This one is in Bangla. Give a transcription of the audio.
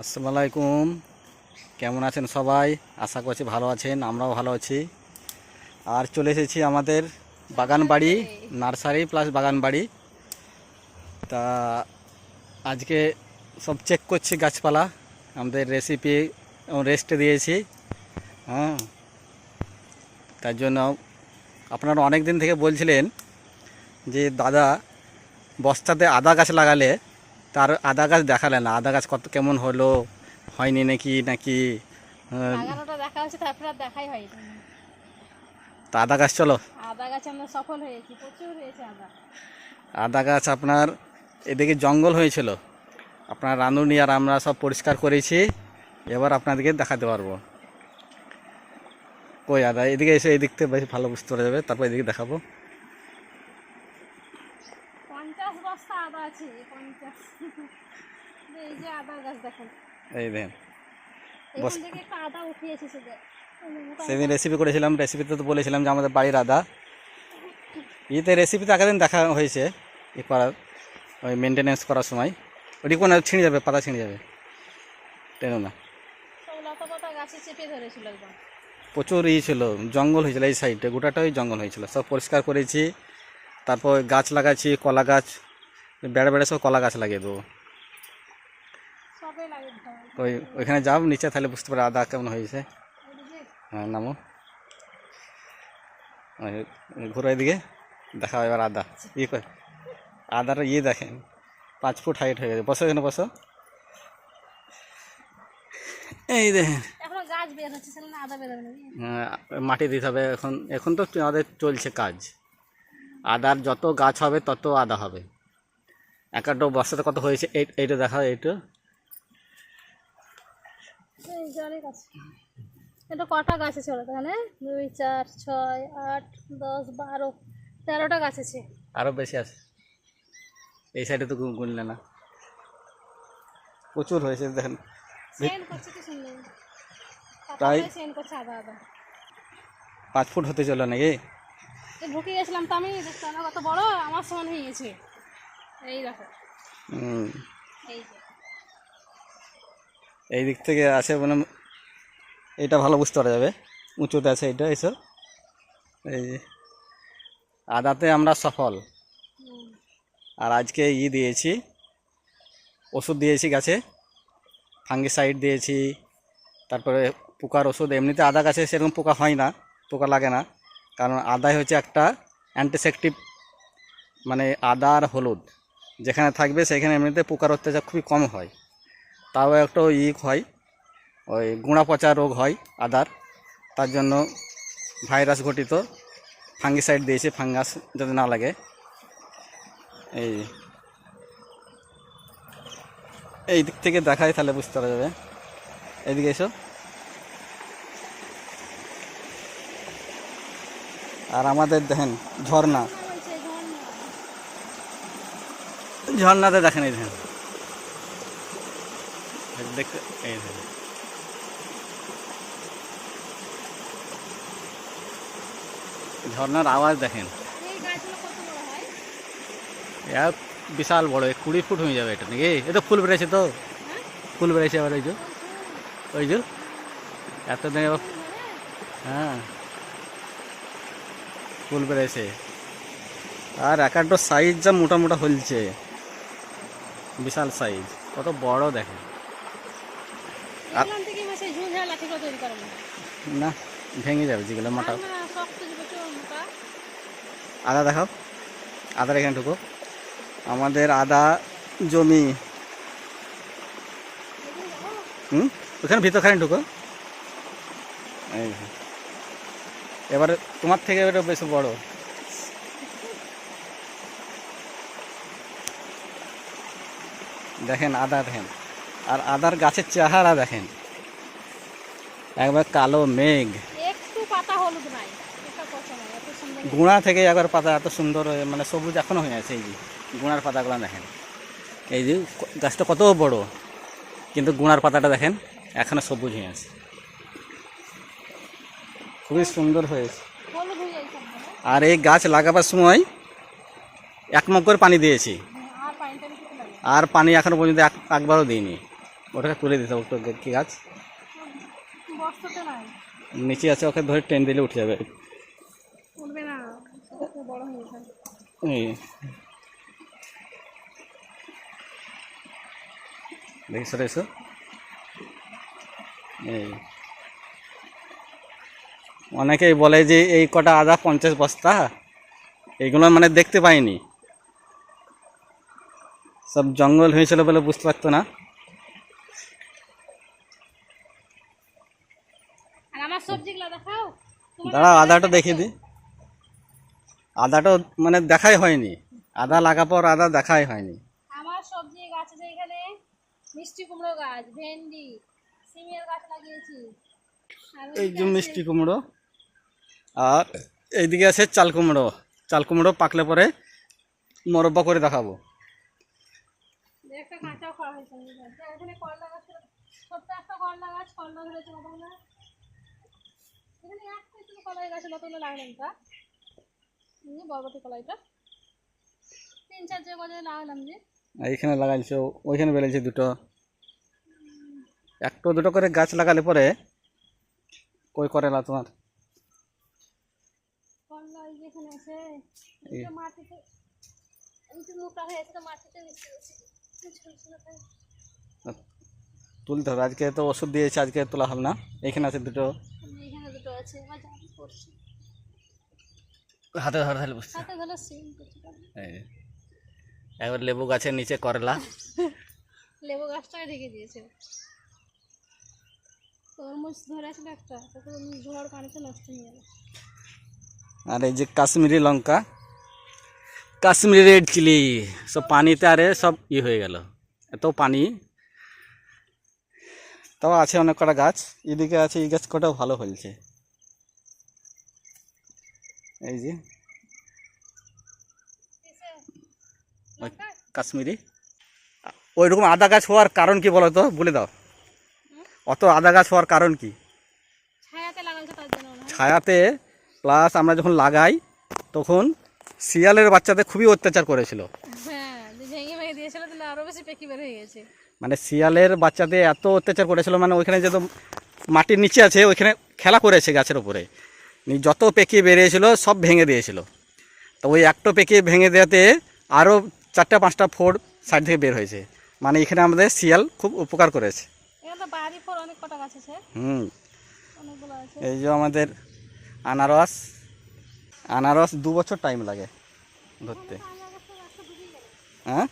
আসসালামু আলাইকুম। কেমন আছেন সবাই? আশা করছি ভালো আছেন, আমরাও ভালো আছি। আর চলে এসেছি আমাদের বাগান বাড়ি নার্সারি প্লাস বাগান বাড়ি তা আজকে সব চেক করছি গাছপালা, আমাদের রেসিপি রেস্টে দিয়েছি। হ্যাঁ। তার জন্য আপনারা অনেক দিন থেকে বলছিলেন যে, দাদা, বস্তাতে আদা গাছ লাগালে তার আদা গাছ দেখালে না আদা গাছ কত কেমন হলো হয়নি নাকি নাকি দেখা তারপর আর দেখাই হয়নি। তা আদা গাছ চলো। আদা গাছে আমরা সফল হয়েছি প্রচুর হয়েছে আদা। আদা গাছ আপনার এদিকে জঙ্গল হয়েছিল। আপনার রাঁধুনি আর আমরা সব পরিষ্কার করেছি এবার আপনাদেরকে দেখাতে পারব। কই আদা? এদিকে এসে এদিক থেকে বেশি ভালো বুঝতে পারা যাবে তারপর এদিকে দেখাবো পঞ্চাশ বস্তা আদা আছে পঞ্চাশ এই যে আদা গাছ দেখেন। এই দেখেন। এখান থেকে একটা আদা উঠিয়েছে শুধু সেদিন রেসিপি করেছিলাম রেসিপিতে তো বলেছিলাম যে আমাদের বাড়ির আদা। ইতে রেসিপিতে আগের দিন দেখা হয়েছে ই করার ওই মেনটেনেন্স করার সময়। ওটি কোনো ছিঁড়ে যাবে পাতা ছিঁড়ে যাবে। টেনো না। প্রচুর ই ছিল জঙ্গল হয়েছিল এই সাইডে গোটাটাই জঙ্গল হয়েছিল। সব পরিষ্কার করেছি তারপর গাছ লাগাচ্ছি কলা গাছ বেড়ে বেড়ে সব কলা গাছ লাগিয়ে দেবো। ওই ওইখানে যাও নিচে তাহলে বুঝতে পারো আদা কেমন হয়েছে। হ্যাঁ নামো। ঘুরো এদিকে দেখাও এবার আদা। ই কর আদার ইয়ে দেখেন পাঁচ ফুট হাইট হয়ে গেছে। বসো এখানে বসো। এই দেখেন। আহ, মাটি দিতে হবে এখন। এখন তো আমাদের চলছে কাজ। আদার যত গাছ হবে তত আদা হবে। এক একটা বস্তাতে কত হয়েছে এই এইটা দেখা এইটা। অনেক আছে। এটা কটা গাছ আছে ওরা এখানে? দুই চার ছয় আট দশ বারো তেরোটা গাছ আছে। আরও বেশি আছে। এই সাইডে তো গুনলে না। প্রচুর হয়েছে দেখেন। আদা পাঁচ ফুট হতে চলো নাকি? ঢুকে গেছিলাম তো আমি দেখতাম কত বড় আমার সমান হয়ে গেছে। এই দেখো। হুম, এই যে। এই দিক থেকে আছে মানে এটা ভালো বুঝতে পারা যাবে। উঁচুতে আছে এটা এইসব এই যে, আদাতে আমরা সফল। আর আজকে ই দিয়েছি, ওষুধ দিয়েছি গাছে, ফাঙ্গিসাইড দিয়েছি, তারপরে পোকার ওষুধ, এমনিতে আদা গাছে সেরকম পোকা হয় না, পোকা লাগে না, কারণ আদাই হচ্ছে একটা অ্যান্টিসেপটিভ মানে আদা আর হলুদ, যেখানে থাকবে সেখানে এমনিতে পোকার অত্যাচার খুবই কম হয়। তাও একটু ই হয় ওই গুঁড়া পচা রোগ হয় আদার। তার জন্য ভাইরাস ঘটিত ফাঙ্গিসাইড দিয়েছি ফাঙ্গাস যাতে না লাগে। এই এই দিক থেকে দেখাই তাহলে বুঝতে পারা যাবে। এইদিকে এসো। আর আমাদের দেখেন ঝর্ণা। ঝর্ণাতে দেখেন এই দেখেন। এই দেখতে এই দেখেন ঝর্ণার আওয়াজ দেখেন। বিশাল বড় কুড়ি ফুট হয়ে যাবে এটা নাকি? এ তো ফুল বেড়েছে তো। হ্যাঁ? ফুল বেড়েছে আবার ওই যে। ওই যে। এত হ্যাঁ। ফুল বেড়েছে। আর এক একটা সাইজ যা মোটা মোটা হলছে। বিশাল সাইজ কত বড় দেখে এখান থেকে মাসে ঝুঁঝা লাঠি করে তৈরি করে না না ভেঙে যাবে যেগুলো মোটা। আদা দেখাও। আদার এখানে ঢুকো। আমাদের আদা জমি। হুম? ওখানে ভিতরখানে ঢুকো। এবারে তোমার থেকে এটা বেশি বড়। দেখেন আদা দেখেন। আর আদার গাছের চেহারা দেখেন। একবার কালো মেঘ। একটু পাতা হলুদ নাই গুঁড়া থেকে একবার পাতা এত সুন্দর হয়ে মানে সবুজ এখনও হয়ে আছে এই যে গুঁড়ার পাতাগুলো দেখেন। এই যে গাছটা কত বড় কিন্তু গুঁড়ার পাতাটা দেখেন এখনও সবুজ হয়ে আছে। খুবই সুন্দর হয়েছে। আর এই গাছ লাগাবার সময় এক মগ করে পানি দিয়েছি। আর পানি এখনও পর্যন্ত এক একবারও দিইনি। ওটাকে তুলে দিতে হবে একটু কি গাছ? নিচে আছে ওকে ধরে ট্রেন দিলে উঠে যাবে। দেখি সরে এসো। এই। অনেকেই বলে যে এই কটা আদা পঞ্চাশ বস্তা এইগুলো মানে দেখতে পাইনি। সব জঙ্গল হয়েছিল বলে বুঝতে পারতো না। আমার সবজিগুলো দেখাও। তোমার দাঁড়া আদাটা দেখিয়ে দিই। আদাটা মানে দেখাই হয়নি। আদা লাগা পর আদা দেখাই হয়নি। আমার সবজি গাছ আছে এখানে। মিষ্টি কুমড়ো গাছ ভেন্ডি সিমের গাছ লাগিয়েছি। এই যে মিষ্টি কুমড়ো আর এইদিকে আছে চাল কুমড়ো। চাল কুমড়ো পাকলে পরে মরব্বা করে দেখাবো। একটা কাঁচাও খাওয়া হয়েছে। এখানে করলা গাছ। ছোট্ট একটা করলা গাছ করলা ধরেছে এখানে একটা শুধু কলাই গাছে কতগুলো লাগলাম তা এই বরবটি কলাইটা। তিন চার যে গজে লাগালাম যে এইখানে লাগাইছো ওইখানে বেরিয়েছে দুটো। একটা দুটো করে গাছ লাগালে পরে কই করে তোমার? করলা এই আছে মাটিতে আমি মোটা হয়ে আছে তো মাটিতে মিশে গেছে ছোট ছোট তাই। তুলতে হবে। আজকে তো ওষুধ দিয়েছে আজকে তোলা হবে না। এইখানে আছে দুটো। হাতে ধরে হাতে ধরে সিম করছি একবার লেবু গাছের নিচে করলা। লেবু গাছটাকে ঢেকে দিয়েছে। তরমুজ একটা তারপর ঝড় পানিতে নষ্ট হয়ে গেল আর এই যে কাশ্মীরি লঙ্কা কাশ্মীরি রেড চিলি সব পানিতে আরে সব ই হয়ে গেল। এত পানি। তাও আছে অনেক কটা গাছ এদিকে আছে এই গাছ কটাও ভালো ফলছে। এই যে। কাশ্মীরি ওই রকম আদা গাছ হওয়ার কারণ কি বলো তো? বলে দাও। অত আদা গাছ হওয়ার কারণ কি? ছায়াতে প্লাস আমরা যখন লাগাই তখন শিয়ালের বাচ্চাদের খুবই অত্যাচার করেছিল। হ্যাঁ মানে শিয়ালের বাচ্চাদের এত অত্যাচার করেছিল মানে ওইখানে যেহেতু মাটির নিচে আছে ওইখানে খেলা করেছে গাছের উপরে। যত পেকি বেরিয়েছিল সব ভেঙে দিয়েছিল। তো ওই একটা পেকি ভেঙে দেওয়াতে আরও চারটা পাঁচটা ফোর সাইড থেকে বের হয়েছে। মানে এখানে আমাদের শিয়াল খুব উপকার করেছে। হুম। এই যে আমাদের আনারস। আনারস দু বছর টাইম লাগে ধরতে। হ্যাঁ?